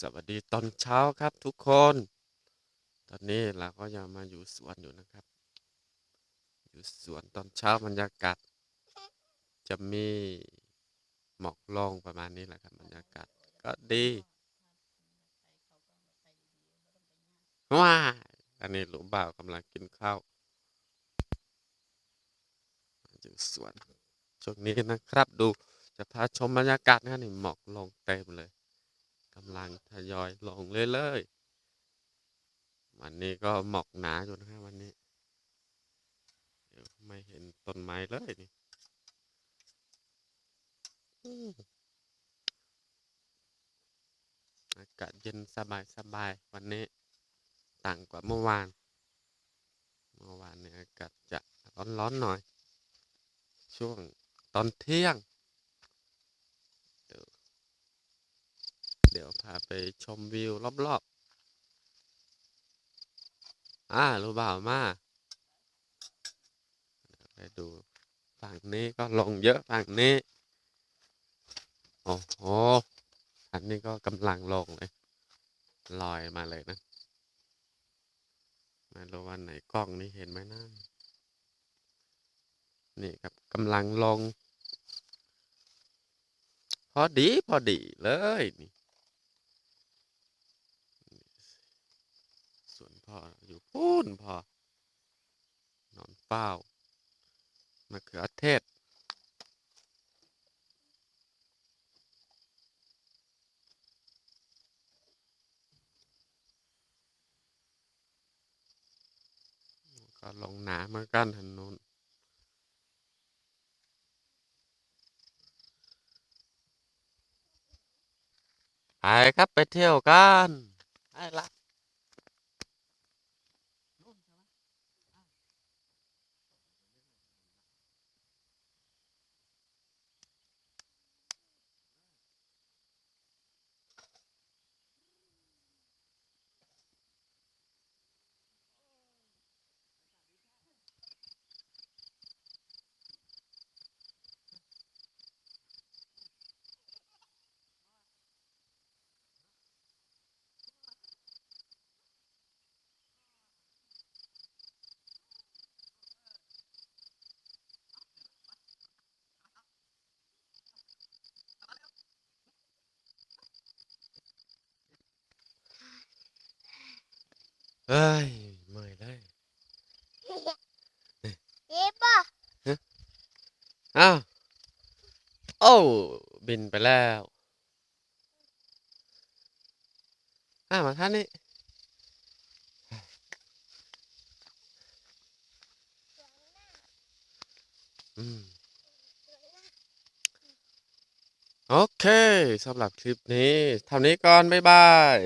สวัสดีตอนเช้าครับทุกคน ตอนนี้เราก็ยังมาอยู่สวนอยู่นะครับ อยู่สวนตอนเช้าบรรยากาศ จะมีหมอกลงประมาณนี้แหละครับบรรยากาศก็ดีว้าอันนี้หลวงบ่าวกำลังกินข้าวอยู่สวนช่วงนี้นะครับดูจะพาชมบรรยากาศนะนี่หมอกลงเต็มเลย กำลังทยอยลงเรื่อยๆ วันนี้ก็หมอกหนาอยู่นะครับวันนี้เดี๋ยวไม่เห็นต้นไม้เลยนี่อากาศเย็นสบายสบายๆวันนี้ ต่างกว่าเมื่อวาน เมื่อวานเนี่ยอากาศจะร้อนๆหน่อย ช่วงตอนเที่ยง เดี๋ยวพาไปชมวิวรอบๆ อ่ารูบ่ามาไปดูฝั่งนี้ก็ลงเยอะฝั่งนี้โอ้โหอันนี้ก็กำลังลงเลย ลอยมาเลยนะไม่รู้ว่าไหนกล้องนี่เห็นไหมนะนี่ครับกำลังลง พอดี พอดีเลยนี่ ส่วนพ่ออยู่ปูนพ่อนอนเฝ้ามะเขือเทศ ก็ลงหนาเหมือนกันถนนไปครับไปเที่ยวกันไปละ เอ้ยเมื่อยเลยเอ๊ะป่ะอ้าวโอ้บินไปแล้วอ้ามาท่านนี่อืมโอเคสำหรับคลิปนี้ท่านี้ก่อน บ๊ายบาย